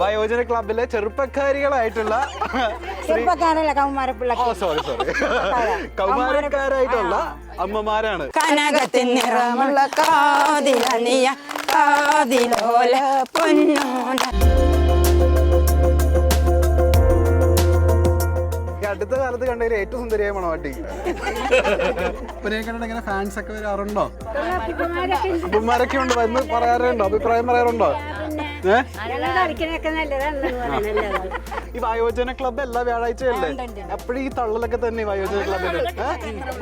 വയോജന ക്ലബിലെ ചെറുപ്പക്കാരികളായിട്ടുള്ള ചെറുപ്പക്കാരല്ല കൗമാരപ്പിള്ള ഓ sorry sorry കൗമാരക്കാരായിട്ടുള്ള അമ്മമാരാണ്. കനകത്തിൻ നിറമുള്ള കാതിലണിയ കാതിലോല പൊന്നോല ഈ അടുത്ത കാലത്ത് കണ്ടതിൽ ഏറ്റവും സുന്ദരിയായ മണവാട്ടി. ഇങ്ങനെ ഫാൻസ് ഒക്കെ വരാറുണ്ടോ? അപ്പന്മാരൊക്കെ ഉണ്ട്. വന്ന് പറയാറുണ്ടോ? അഭിപ്രായം പറയാറുണ്ടോ? ഈ വയോജന ക്ലബ് എല്ലാ വ്യാഴാഴ്ചയല്ലേ എപ്പോഴും ഈ തള്ളലൊക്കെ തന്നെ ഈ വയോജന ക്ലബിൽ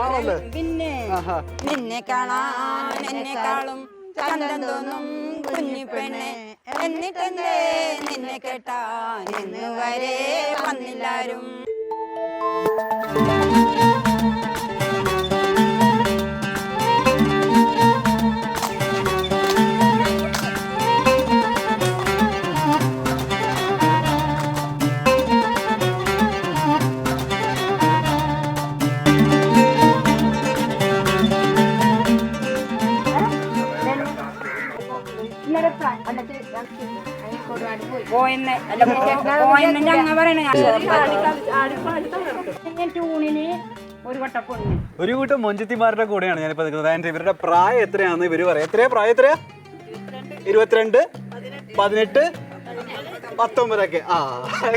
ആണല്ലേ? പിന്നെ നിന്നെ കാണാൻ എന്നെക്കാളും ചന്തം തോന്നും കുഞ്ഞു പെണ്ണെ. എന്നിട്ടെന്തേ നിന്നെ കേട്ടാൻ ഇന്ന് വരെ വന്നില്ലാരും. പോയെന്ന് അല്ല പോയെന്ന് ഞങ്ങ പറയണ ട്യൂണിന് ഒരു കൂട്ടം മൊഞ്ചത്തിമാരുടെ കൂടെയാണ് ഞാനിപ്പോ നിൽക്കുന്നത്. ആൻഡ് ഇവരുടെ പ്രായം എത്രയാണെന്ന് ഇവർ പറയാം. എത്രയാ? പ്രായം എത്രയാ? ഇരുപത്തിരണ്ട് പതിനെട്ട് പത്തൊമ്പതൊക്കെ. ആ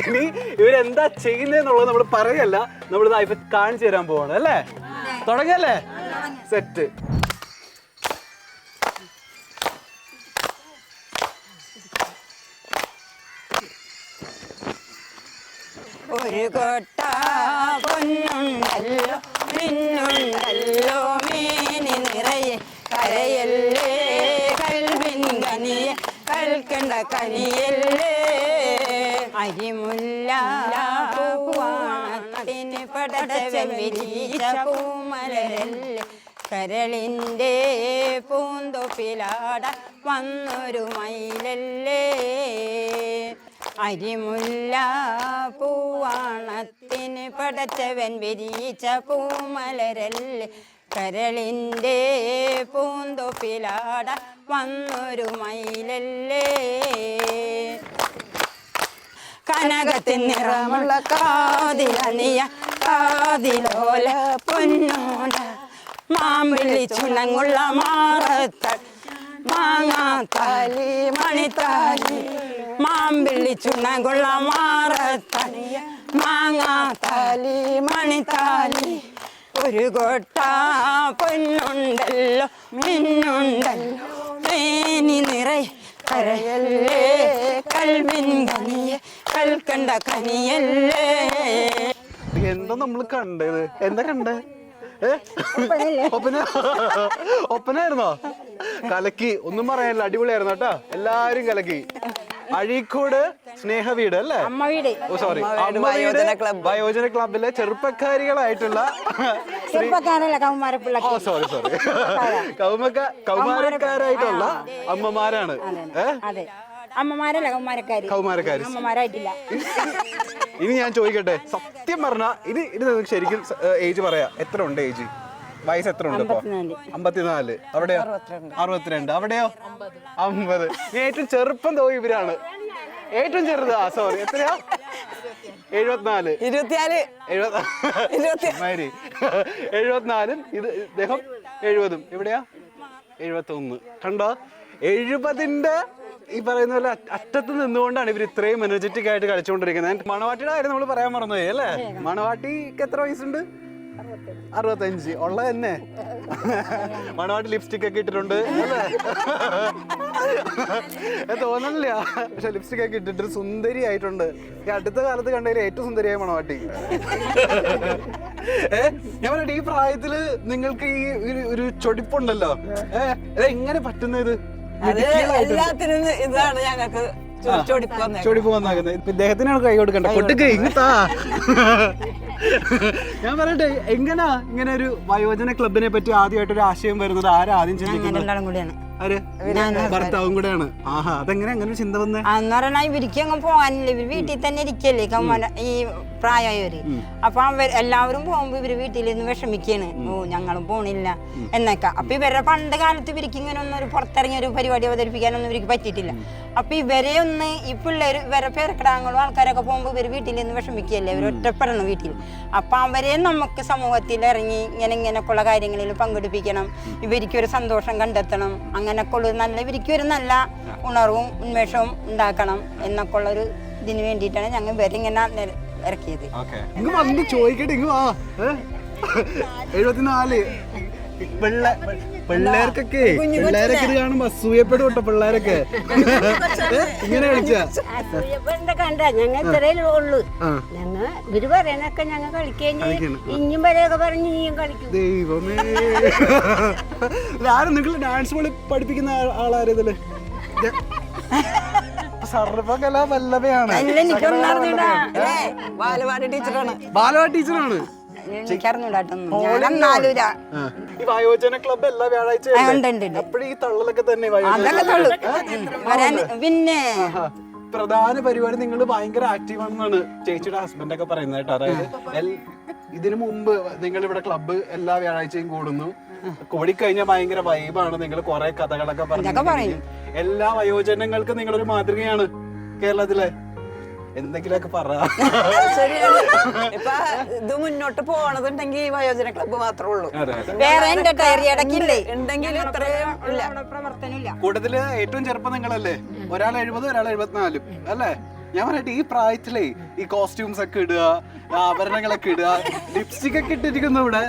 ഇനി ഇവരെന്താ ചെയ്യുന്നതെന്നുള്ളത് നമ്മൾ പറയല്ല. നമ്മൾ കാണിച്ചു തരാൻ പോവാണ് അല്ലേ? തുടങ്ങിയല്ലേ? സെറ്റ്. ഒരു കൊട്ട പൊന്നുണ്ടല്ലോ മിന്നുണ്ടല്ലോ മീനി നിറയെ കരയല്ലേ കൽവിൻ കനിയെ കൽക്കണ്ട കനിയല്ലേ. അരിമുല്ല പൂവാണത്തിന് പൂമലല്ലേ കരളിന്റെ പൂന്തൊപ്പിലാട വന്നൊരു മയിലല്ലേ. അരിമുല്ല പൂവാണത്തിന് പടച്ചവൻ വിരിയിച്ച പൂമലരല്ലേ കരളിന്റെ പൂന്തൊപ്പിലാട വന്നൊരു മയിലല്ലേ. കനകത്തിൻ നിറമുള്ള കാതിലിയ കാതിലോല പൊന്നോട. മാമ്പിള്ളി ചുണങ്ങുള്ള മാങ്ങാ മാങ്ങാത്താലി മണിത്താലി മാമ്പിള്ളി കൊള്ള മാറത്തളിയ മാങ്ങാത്താലി മണിത്താലി. ഒരു കൊട്ട പൊന്നുണ്ടല്ലോ മിന്നുണ്ടല്ലോ. മേനി നിറയെ കരയല്ലേ കൽവിൻ കനിയെ കൽക്കണ്ട കനിയല്ലേ. എന്താ നമ്മൾ കണ്ടത്? എന്താ കണ്ടേ? ഒപ്പന? ഒപ്പനായിരുന്നോ കലക്കി ഒന്നും പറയാനില്ല അടിപൊളിയായിരുന്നു കേട്ടോ. എല്ലാരും കലക്കി. അഴീക്കോട് സ്നേഹ വീട്. അല്ലേ അമ്മ വീട് ഓ സോറി വയോജന ക്ലബ് വയോജന ക്ലബിലെ ചെറുപ്പക്കാരികളായിട്ടുള്ള ചെറുപ്പക്കാരല്ല ഓ സോറി സോറി കൗമക്ക കൗമാരക്കാരായിട്ടുള്ള അമ്മമാരാണ്. അതെ അമ്മമാരല്ല കൗമാരക്കാര്. കൗമാരക്കാര്. അമ്മമാരായിട്ടില്ല. ഇനി ഞാൻ ചോദിക്കട്ടെ? സത്യം പറഞ്ഞ ഇത് ഇത് നിങ്ങൾക്ക് ശരിക്കും ഏജ് പറയാ. എത്ര ഉണ്ട് ഏജ്? വയസ്സ് എത്ര ഉണ്ട് ഇപ്പൊ? അമ്പത്തിനാല്. അവിടെയോ? അറുപത്തിരണ്ട്. അവിടെയോ? അമ്പത്. ഏറ്റവും ചെറുപ്പം തോന്നി ഇവരാണ്. ഏറ്റവും ചെറുത് സോറി എത്രയാ? എഴുപത്തിനാല്. ഇരുപത്തിനാല് എഴുപത്തി എഴുപത്തിനാലും ഇത് ഇദ്ദേഹം എഴുപതും. എവിടെയാ? എഴുപത്തി ഒന്ന് കണ്ടോ? എഴുപതിന്റെ ഈ പറയുന്ന പോലെ അറ്റത്ത് നിന്നുകൊണ്ടാണ് ഇവർ ഇത്രയും എനർജറ്റിക് ആയിട്ട് കളിച്ചുകൊണ്ടിരിക്കുന്നത്. മണവാട്ടിയുടെ കാര്യം നമ്മൾ പറയാൻ മറന്നുപോയി അല്ലേ? മണവാട്ടിക്ക് എത്ര വയസ്സുണ്ട്? അറുപത്തഞ്ച്. ഉള്ള തന്നെ. മണവാട്ടി ലിപ്സ്റ്റിക് ഒക്കെ ഇട്ടിട്ടുണ്ട്. അല്ലേ? തോന്നണില്ല. പക്ഷെ ലിപ്സ്റ്റിക് ഒക്കെ ഇട്ടിട്ട് സുന്ദരി ആയിട്ടുണ്ട്. ഈ അടുത്ത കാലത്ത് കണ്ടതിൽ ഏറ്റവും സുന്ദരിയായ മണവാട്ടി. ഏ ഞാൻ പറയട്ടെ ഈ പ്രായത്തിൽ നിങ്ങൾക്ക് ഈ ഒരു- ചൊടിപ്പുണ്ടല്ലോ. ഏഹ് എങ്ങനെ പറ്റുന്ന ഇത് എല്ലാത്തിനും ഇതാണ് ഞങ്ങൾക്ക് ചൊടിപ്പ് വന്നേ ചൊടിപ്പ് വന്നാക്കുന്നത്. ഇപ്പൊ ഇദ്ദേഹത്തിനാണ് കൈ കൊടുക്കണ്ട കൊട്ടുക്ക് ഇങ്ങത്താ ഞാൻ പറയട്ടെ എങ്ങനാ ഇങ്ങനെ ഒരു വയോജന ക്ലബിനെ പറ്റി ആദ്യമായിട്ട് ഒരു ആശയം വരുന്നത്? ആരാ ആദ്യം ചിന്തിക്കുന്നത്? ആര്? ഭർത്താവും കൂടെയാണ്. ആഹാ അതെങ്ങനെ അങ്ങനെ ചിന്ത വന്നേ? അന്ന് പറഞ്ഞാൽ ഇവർക്ക് അങ്ങ് പോകാനില്ല. ഇവർ വീട്ടിൽ തന്നെ ഇരിക്കല്ലേ? ഈ പ്രായമായവര് അപ്പൊ അവർ എല്ലാവരും പോകുമ്പോ ഇവർ വീട്ടിൽ നിന്ന് വിഷമിക്കാണ് ഓ ഞങ്ങളും പോണില്ല എന്നൊക്കെ. അപ്പൊ ഇവരുടെ പണ്ട് കാലത്ത് ഇവർക്ക് ഇങ്ങനെ ഒന്നും ഒരു പുറത്തിറങ്ങിയ ഒരു പരിപാടി അവതരിപ്പിക്കാനൊന്നും ഇവർക്ക് പറ്റിയിട്ടില്ല. അപ്പൊ ഇവരെ ഒന്ന് ഈ പിള്ളേർ ഇവരെ പേരക്കിടാങ്ങളും ആൾക്കാരൊക്കെ പോകുമ്പോ ഇവർ വീട്ടിൽ നിന്ന് വിഷമിക്കുകയല്ലേ ഇവർ ഒറ്റപ്പെടണം വീട്ടിൽ. അപ്പൊ അവരെ നമുക്ക് സമൂഹത്തിൽ ഇറങ്ങി ഇങ്ങനെ ഇങ്ങനെയൊക്കെയുള്ള കാര്യങ്ങളിൽ പങ്കെടുപ്പിക്കണം. ഇവർക്ക് ഒരു സന്തോഷം കണ്ടെത്തണം. അങ്ങനെയൊക്കെ ഉള്ള നല്ല ഇവർക്ക് ഒരു നല്ല ഉണർവും ഉന്മേഷവും ഉണ്ടാക്കണം എന്നൊക്കെ ഉള്ള ഒരു ഇതിന് വേണ്ടിയിട്ടാണ് ഞങ്ങൾ ഇവരിങ്ങനെ ഇറക്കിയത്. ഇങ്ങ് വന്ന് ചോദിക്കട്ടെ ഇങ്ങ് വാ? എഴുപത്തിനാല്. പിള്ളേർക്കൊക്കെ പിള്ളേരൊക്കെ ഇത് കാണുമ്പോ അസൂയപ്പെടും കേട്ടോ പിള്ളേരൊക്കെ. ഏ? ഇങ്ങനെ കളിച്ചാ എന്താ കണ്ട ഞങ്ങൾ ഇത്രയേ ഉള്ളു. ഞങ്ങൾ ഇവർ പറയണൊക്കെ ഞങ്ങൾ കളിക്കുകയും ഇഞ്ഞും വരെയൊക്കെ പറഞ്ഞ് ഇനിയും കളിക്കും. ദൈവമേ. ആരും നിങ്ങൾ ഡാൻസ് പഠിപ്പിക്കുന്ന ആ- ആളാരും ഇതിൽ സർവകലാ വല്ലഭയാണ്. ബാലവാടി ടീച്ചറാണ്. ടീച്ചറാണ്? ഈ വയോജന എല്ലാ വ്യാഴാഴ്ച. അപ്പോഴും ഈ തള്ളലൊക്കെ തന്നെ പിന്നെ. പ്രധാന പരിപാടി നിങ്ങൾ ഭയങ്കര ആക്റ്റീവ് ആണെന്നാണ് ചേച്ചിയുടെ ഹസ്ബൻഡ് ഒക്കെ പറയുന്നത് കേട്ടോ. അതായത് ഇതിനു മുമ്പ് നിങ്ങൾ ഇവിടെ ക്ലബ്ബ് എല്ലാ വ്യാഴാഴ്ചയും കൂടുന്നു. കൂടിക്കഴിഞ്ഞാൽ ഭയങ്കര വൈബാണ് നിങ്ങൾ കുറെ കഥകളൊക്കെ പറഞ്ഞു എല്ലാ വയോജനങ്ങൾക്കും നിങ്ങളൊരു മാതൃകയാണ് കേരളത്തിലെ. എന്തെങ്കിലുമൊക്കെ പറ. ശരിയാണ് ഇപ്പൊ ഇത് മുന്നോട്ട് പോണതുണ്ടെങ്കിൽ ഈ വയോജന ക്ലബ്ബ് മാത്രമേ ഉള്ളൂ. വേറെ എന്റെ ടയറി ഇടയ്ക്കില്ലേ ഉണ്ടെങ്കിൽ ഇത്രയും ഇല്ല. കൂട്ടത്തിൽ ഏറ്റവും ചെറുപ്പം നിങ്ങളല്ലേ? ഒരാൾ എഴുപത് ഒരാൾ എഴുപത്തിനാലും. അല്ലേ? ഞാൻ പറയട്ടെ ഈ പ്രായത്തിലേ ഈ കോസ്റ്റ്യൂംസ് ഒക്കെ ഇടുക ആഭരണങ്ങളൊക്കെ ഇടുക. ലിപ്സ്റ്റിക് ഒക്കെ ഇട്ടിരിക്കുന്നു ഇവിടെ?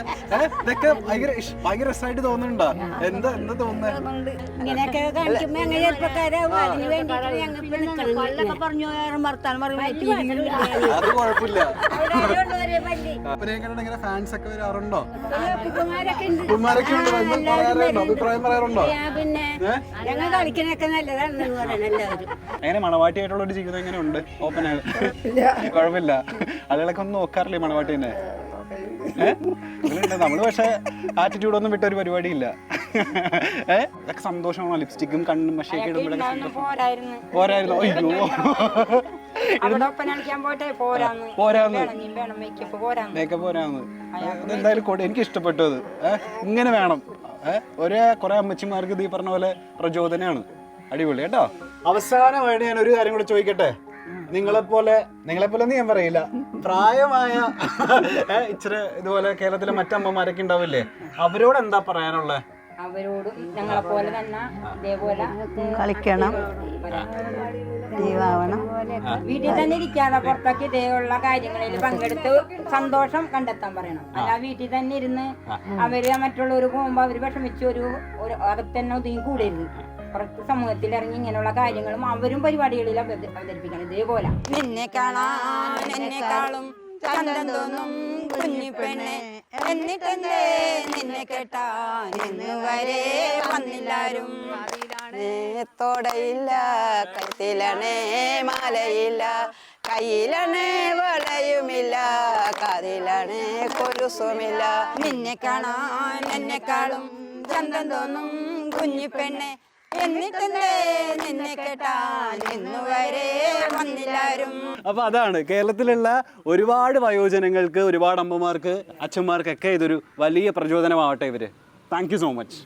ഇതൊക്കെ ഭയങ്കര ഭയങ്കര രസമായിട്ട് തോന്നുന്നുണ്ടോ? എന്താ എന്താ തോന്നുന്നത് ഇങ്ങനെയൊക്കെ കാണിക്കുമ്പോ ഞങ്ങൾ ചെറുപ്പക്കാരാവും. അതിന് വേണ്ടിയിട്ട് ഞങ്ങൾ ഇപ്പൊ നിക്കണം പല്ലൊക്കെ പറഞ്ഞു വർത്താനം പറയുമ്പോൾ അത് കുഴപ്പമില്ല. അപ്പനെയൊക്കെ ഇങ്ങനെ ഫാൻസ് ഒക്കെ വരാറുണ്ടോ? കുമാരൊക്കെ പറയാറുണ്ടോ? അഭിപ്രായം പറയാറുണ്ടോ? പിന്നെ? ഞങ്ങൾ കളിക്കണൊക്കെ നല്ലതാണെന്ന് എങ്ങനെ മണവാട്ടിയായിട്ടുള്ള ഒരു ജീവിതം എങ്ങനെ ഉണ്ട് ഓപ്പൺ കുഴപ്പമില്ല. ആളുകളൊക്കെ ഒന്ന് നോക്കാറില്ലേ മണവാട്ടിനെ? ഏഹ് നമ്മൾ പക്ഷെ ആറ്റിറ്റ്യൂഡ് ഒന്നും വിട്ട ഒരു പരിപാടിയില്ല. ഏഹ് ഇതൊക്കെ സന്തോഷമാണോ? ലിപ്സ്റ്റിക്കും കണ്ണും ഇടുമ്പോഴൊക്കെ ഉണ്ടാവുന്ന പോരായിരുന്നു. അയ്യോ. പോരാന്ന്. മേക്കപ്പ് പോരാന്ന്. എന്തായാലും കൂടെ എനിക്ക് ഇഷ്ടപ്പെട്ടു അത്. ഏഹ് ഇങ്ങനെ വേണം. ഒരേ കുറെ അമ്മച്ചിമാർക്ക് ഇത് ഈ പറഞ്ഞ പോലെ പ്രചോദനമാണ്. അടിപൊളി കേട്ടോ? അവസാനമായിട്ട് ഞാൻ ഒരു കാര്യം കൂടെ ചോദിക്കട്ടെ? നിങ്ങളെപ്പോലെ പോലെ നിങ്ങളെ പോലെ ഞാൻ പറയില്ല. പ്രായമായ ഇച്ചിരി ഇതുപോലെ കേരളത്തിലെ മറ്റമ്മമാരൊക്കെ ഉണ്ടാവില്ലേ? അവരോട് എന്താ പറയാനുള്ളത് അവരോടും ഞങ്ങളെ പോലെ തന്നെ ഇതേപോലെ കളിക്കണം. ലീവാവണം വീട്ടിൽ തന്നെ ഇരിക്കാതെ പുറത്തൊക്കെ ഇതേയുള്ള കാര്യങ്ങളിൽ പങ്കെടുത്ത് സന്തോഷം കണ്ടെത്താൻ പറയണം. അല്ല വീട്ടിൽ തന്നെ ഇരുന്ന് അവർ മറ്റുള്ളവർ പോകുമ്പോ അവർ വിഷമിച്ച് ഒരു ഒരു അകത്ത് തന്നെ ഒതുങ്ങി കൂടരുത്. പുറത്ത് സമൂഹത്തിൽ ഇറങ്ങി ഇങ്ങനെയുള്ള കാര്യങ്ങളും അവരും പരിപാടികളിൽ അവതരിപ്പിക്കണം ഇതേപോലെ. നിന്നെ കാണാൻ നിന്നെ കേട്ടാൻ മാലയില്ല കയ്യിലണേ വളയുമില്ല കാതിലണേ കൊലുസുമില്ല. നിന്നെ കാണാൻ എന്നെക്കാളും ചന്തം തോന്നും കുഞ്ഞിപ്പെണ്ണെ നിന്നെ വന്നില്ലാരും. അപ്പൊ അതാണ് കേരളത്തിലുള്ള ഒരുപാട് വയോജനങ്ങൾക്ക് ഒരുപാട് അമ്മമാർക്ക് അച്ഛന്മാർക്കൊക്കെ ഇതൊരു വലിയ പ്രചോദനമാവട്ടെ ഇവർ. Thank you so much